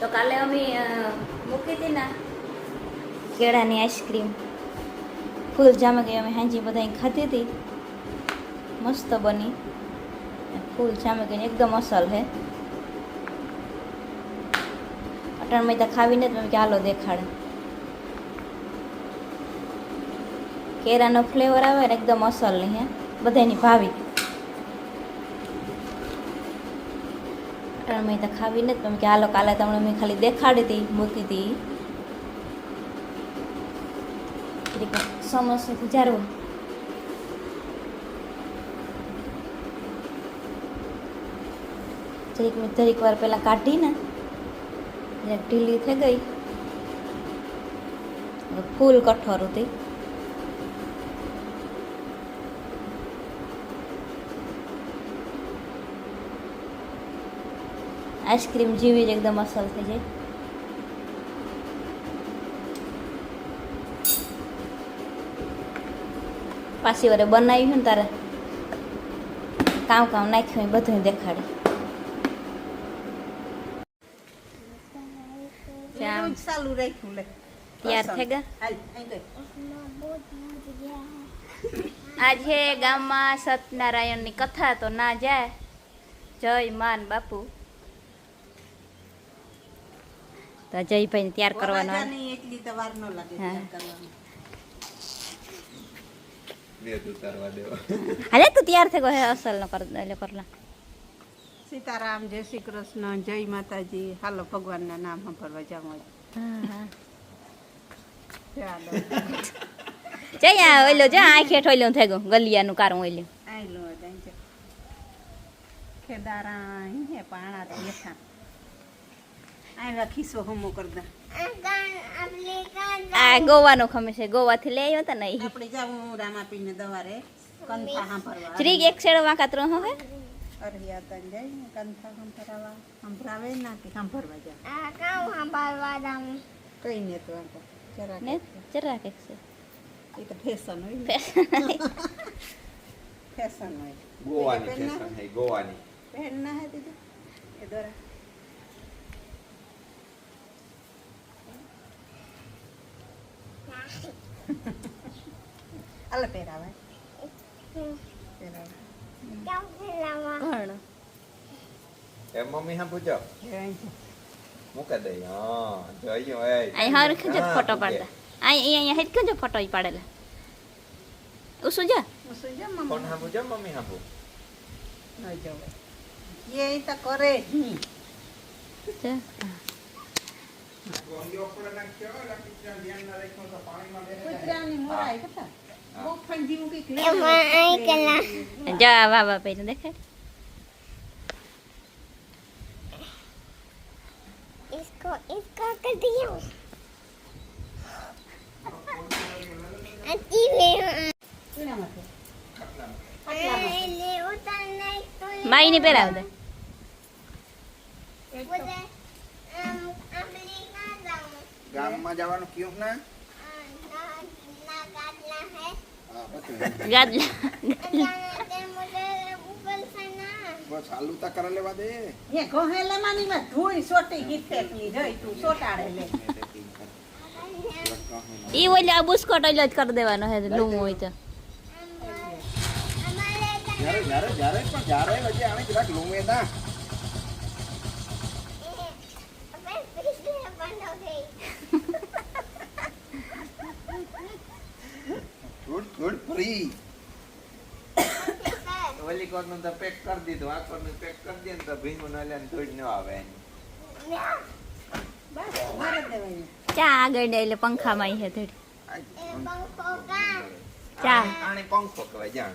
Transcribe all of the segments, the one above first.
તો કાલે અમે મૂકી હતી ને કેળાની આઈસ્ક્રીમ. ફૂલ જામે ગઈ, અમે હાંજી બધા ખાધી હતી. મસ્ત બની. ફૂલ જામે ગઈ એકદમ અસલ હે. અટણ મહિતા ખાવીને જ મેં હાલો દેખાડે. કેરાનો ફ્લેવર આવે ને એકદમ અસલ નહીં હે. બધાની ભાવી. અટણ મેં તો ખાવી નથી પણ કે હાલો, કાલે તમને મેં ખાલી દેખાડી હતી મૂકી હતી સમોસું ગુજારવું જરીક મેં જરીક વાર પહેલાં કાઢીને ઢીલી થઈ ગઈ. ફૂલ કઠોર હતી આઈસ્ક્રીમ જેવી જ એકદમ અસલ થઈ જાય. પાછી વારે બનાવ્યું ને તારે. કામ કામ નાખ્યું એ બધું દેખાડે. ચાલુ રાખ્યું લે. તૈયાર થઈ ગયા? આજે ગામમાં સત્યનારાયણની કથા તો ના જાય. જય માન બાપુ. તો જયભાઈને તૈયાર કરવાનો. એટલી તો વાર ન લાગે હા. તૈયાર તું થઈ ગયો હે અસલ નો કર એટલે કરલા સીતારામ જય શ્રી કૃષ્ણ જય માતાજી. હાલો ભગવાનના નામ સાંભળવા જાઉં ચાલો આ ઓલો જા આંખે ઠોલ્યો થઈ ગયો ગલિયાનું કારું ઓલ્યું આઈ લો અહીં ખેદારા હે પાણા બેઠા. આઈ રાખીશો હમો કરતા આ ગોવાનો ખમે છે ગોવાથી લઈ આવ્યો તા નહીં આપણે જાવું રામાપીને દવારે કંથા સાંભળવા. શ્રી એક શેડો વાંકા ત્રણ હે? અરે આવી જાય ને કંથા સંભળાવા? સંભળાવે ના કે સાંભળવા જા કઈ ને તો આંકો. જરા ને? જરા કે છે. એ તો ફેશન હોય ફેશન હોય. ગોવાની ફેશન હે ગોવાની. પહેન ના હે દીદી એ દોરા. અલે પહેરાવે એ મમ્મી હા પૂછો. મૂકે દઈ હા જોયો એ અહીં હર ખંજે ફોટો પાડતા અહીં અહીંયા હેડ ખંજે ફોટો ઈ પાડેલા ઉસુ જા હું કોણ હા પૂછો મમ્મી હા પૂ ન જવાય. એ તો કરે જ. જા. કૂતરાની મોરાય કેટલા? બહુ ઠંડી મૂકી કે જા વાહ વાહ પહેર્યું દેખાય इसको इसका कर दिया अच्छी वे શેનામાંથી? ले उतारना एक तो ये માઈ ને ગામમાં જવાનું કયું ના? બસ એ કોહેલા આ બુસ્કોટ ઓલે જ કરી હે લૂમ હોય તો. જ્યારે ગુડ ગુડ ફ્રી ઓલી કોરનું તો પેક કરી દીધું. આ કોરનું પેક કરી દે ને તો ભીનું ન લે ને ધોઈ ન આવે એની ચા આગળ એટલે પંખા માં છે ધોઈ ચા. પાણી પંખો કહેવાય જાણ.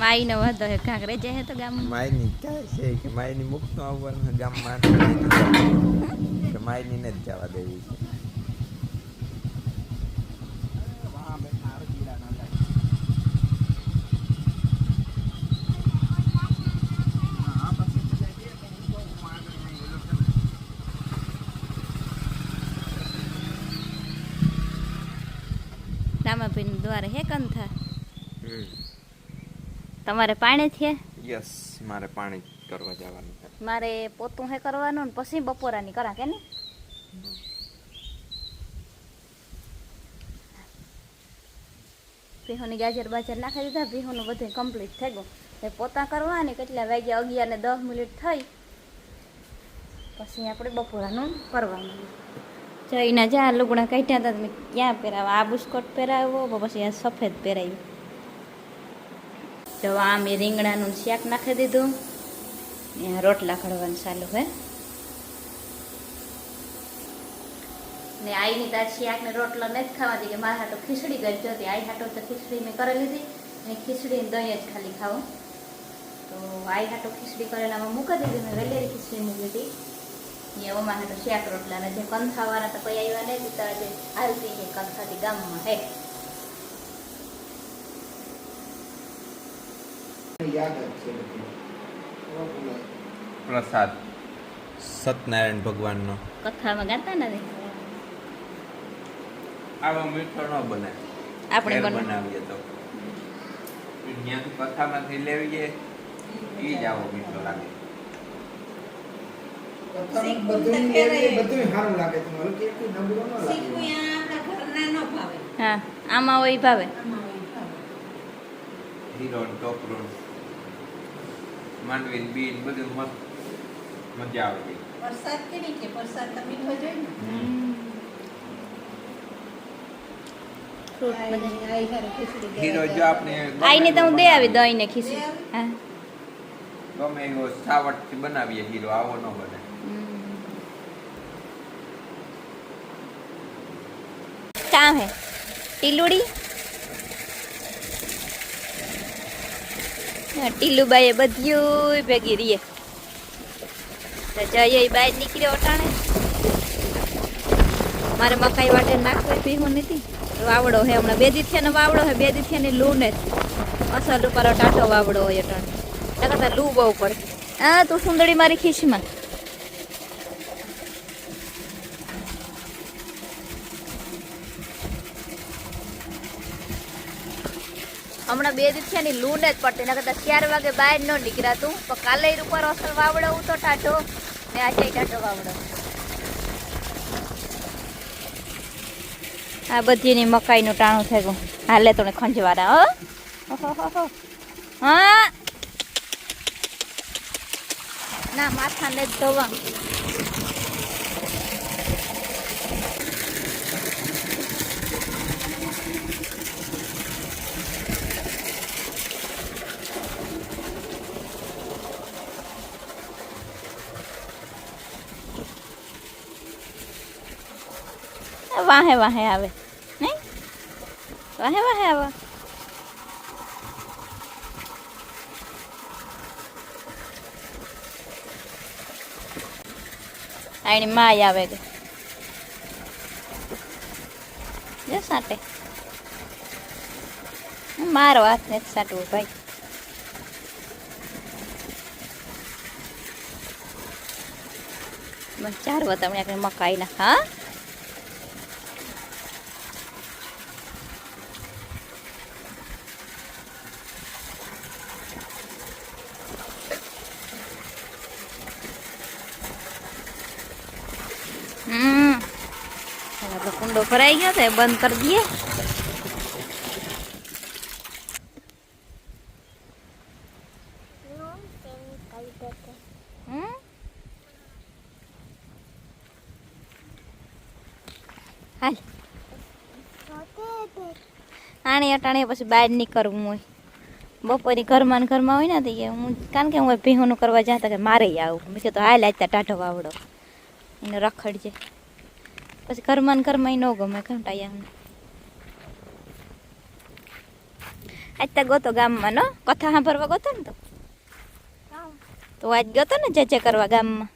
માઈનો વાંધો હે કાંકરે જાય તો ગામમાં. માયની ક્યાં છે કે માયની મુક્ત આવવાનું ગામમાં કે માયની નથી જવા દેવી છે. રામાભાઈનું દ્વારે હે કંથા? તમારે પાણી છે? યસ મારે પાણી કરવા જવાનું છે. મારે પોતું હે કરવાનું ને પછી બપોરાની કરા કે ને ભીહોની ગાજર બાજર નાખી દીધા ભીહોનું બધું કમ્પ્લીટ થઈ ગયું. એ પોતા કરવાની કેટલા વાગે અગિયાર ને દસ મિનિટ થઈ. પછી આપણે બપોરાનું કરવાનું. જઈને જા લુગડા કાઢ્યા હતા ક્યાં પહેરાવા આ બુસ્કોટ પહેરાવ્યો પછી આ સફેદ પહેરાવ્યું. તો આ મેં રીંગણાનું શાક નાખી દીધું. ને રોટલા ઘડવાનું ચાલુ હે. ને આઈની તાર શાક ને રોટલા નથી ખાવા કે મારા હાટો ખીચડી કરી જોતી. આઈ હાટો તો ખીચડી મેં કરી લીધી. ને ખીચડી દહીં જ ખાલી ખાવું. તો આઈ હાટો ખીચડી કરેલામાં મૂકી દીધી. મેં વેલેરી ખીચડી મૂકી હતી ને અમારા હાટો શાક રોટલા ને જે કંથાવાળા તો કોઈ આવ્યા નહીં તો આજે હાલતી છે ગામમાં હે. પ્રસાદ. સત્યનારાયણ ભગવાનનો. કથામાં ગાતા નથી આવો મીઠો ન બને. આપણે બનાવીએ તો. ત્યાંથી કથામાંથી લેવીએ એ જ આવો મીઠો લાગે. બધું બધું સારું લાગે તમારું કે એટલું નબળું ન લાગે. આપણા ઘરના ન ભાવે. હા આમાં હોય ભાવે. હીરો ટોપ ટોપરું માંડવી ને બીન બધું મસ્ત મજા આવે ગઈ વરસાદ કેવી કે વરસાદ તો મીઠો જોઈ ને ફ્રૂટ બધા આઈ આઈ હારે ખીચડી હીરો ગરમ જો આપણે આઈને તો હું દે આવી દહીં ને ખીચડી હા ગમે એવો સાવટથી બનાવીએ હીરો આવો ન બને કામ હે ટીલુડી ટીલુબાઈએ બધું ભેગી રીએ તો જઈએ બહાર નીકળ્યો અટાણે. મારે મકાઈ વાટે નાખવું પીવું નથી. વાવડો હે હમણાં. બે દી ને વાવડો હે, બે દી ની લૂ ને. અસલ ઉપર ટાટો વાવડો હોય અટાણે. એના લૂ બહુ પડે. હા, તું સુંદરી મારી ખીસમાં. હમણાં બે દિવસની લૂ જ પડતી એના કરતાં ચાર વાગે બહાર ન નીકળાતું. પણ કાલે ઉપર અસલ વાવડો ઉતો ટાટો ને આજે ટાટો વાવડો. આ બધીની મકાઈનું ટાણું થઈ ગયું હાલે તને ખંજવારા, હો. હા. ના, માથાને જ ધોવા. વાહે વાહે આવે. નહીં? વાહે વાહે આવે. આની માય આવે કે જો સાટે. મારો હાથ ને સાટવું, ભાઈ. ચાર વતમણી આપણે મકાઈ ના હા હમ હવે આપણો કુંડો ભરાઈ ગયો એ બંધ કરી દઈએ. હાલ. સોતે અટાણે પછી બહાર નીકળવું હોય. બપોરે ઘરમાં ઘરમાં હોય ને તો હું, કારણ કે હું ભીહોનું કરવા જતા કે મારે આવું. મેં તો હાલ આજતા ટાઢો વાવડો. એને રખડજે. પછી ઘરમાં ને ઘરમાં ન ગમે કંટાયા અમને આજ તો ગોતો ગામમાં નો? કથા સાંભળવા ગોતો ને તો? તો આજ ગયો ને જે જે કરવા ગામમાં?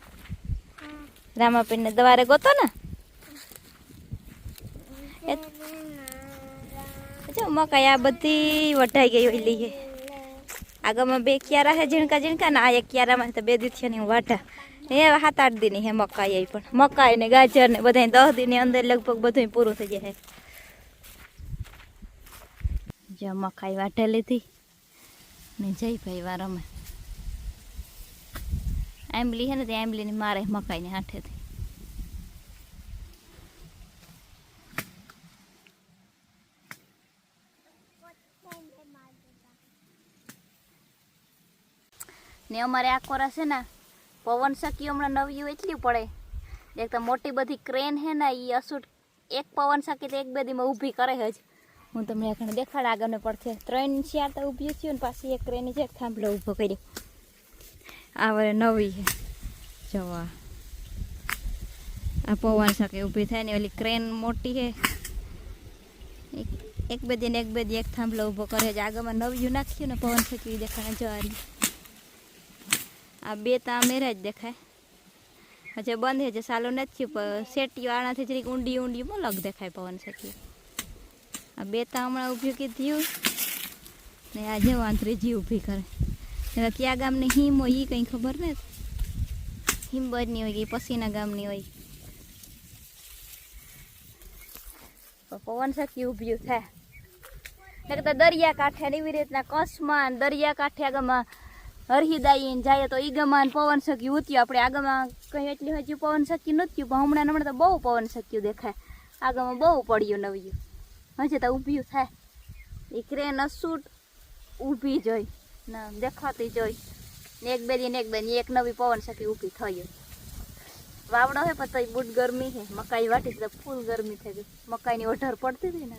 રામાપીરને દવારે ગોતો ને? જો મકાઈ આ બધી વઢાઈ ગઈ ઓલી છે આગળમાં બે ક્યારા છે ઝીણકા ઝીણકા ને આ એક ક્યારામાં તો બે ની એ સાત આઠ દિન હે મકાઈ આવી પણ. મકાઈ ને ગાજર ને બધા દસ દિન અંદર લગભગ બધું પૂરું થઈ જાય જો મકાઈ વાટે લીધી ને જઈ ભાઈ વારમે આંબલી છે ને તે આંબલીની મારે મકાઈને હાથેથી ને અમારે આ કોરા છે ને પવન સખી હમણાં નવી એટલી પડે. એક તો મોટી બધી ક્રેન હે ને એ અસુટ એક પવન સખી તો એક બે દીમાં ઊભી કરે જ હું તમને આખણે દેખાડ આગળને પડશે. ત્રણ ચાર તો ઊભી થયું ને, પાછી એક ક્રેન છે થાંભલો ઊભો કરી આ નવી છે. જવા આ. પવન સખી ઊભી થાય ને, ઓલી ક્રેન મોટી છે. એક બે દિન એક બે દી એક થાંભલો ઊભો કરે છે. આગળમાં નવ્યું નાખ્યું ને, પવન સખી દેખાણે જવાની આ બે તો મેરા જ દેખાય. હજે બંધ છે સાલો નથી પણ શેટીઓ આનાથી જરીક ઊંડી ઊંડી અલગ દેખાય પવન શકી આ બે તો હમણાં ઊભી કીધું ને આ જવાન ત્રીજી ઊભી કરે. હવે કયા ગામની હિમ હોય એ કંઈ ખબર નથી હિમબરની હોય કે પછીના ગામની હોય. પવન શકી ઊભી થાય. એક તો દરિયા કાંઠે એવી રીતના કચ્છમાં દરિયા કાંઠે આગળમાં હરહિદાઈ જાય તો ઈગમાં પવન શક્યું ઉત્યું. આપણે આગળમાં કંઈ એટલી હજી પવન શક્યું નથી પણ હમણાં હમણાં તો બહુ પવન શક્યું દેખાય. આગમાં બહુ પડ્યું નવ્યું. હજી તો ઊભ્યું થાય. એ ક્રેન અસૂટ ઊભી જોઈ ને દેખાતી જોઈ એક બે ને એક બે એક નવી પવન શકી ઊભી થઈ વાવડો હે પણ તોય બુટ ગરમી છે મકાઈ વાટી ફૂલ ગરમી થઈ ગઈ. મકાઈની ઓઢર પડતી હતી ને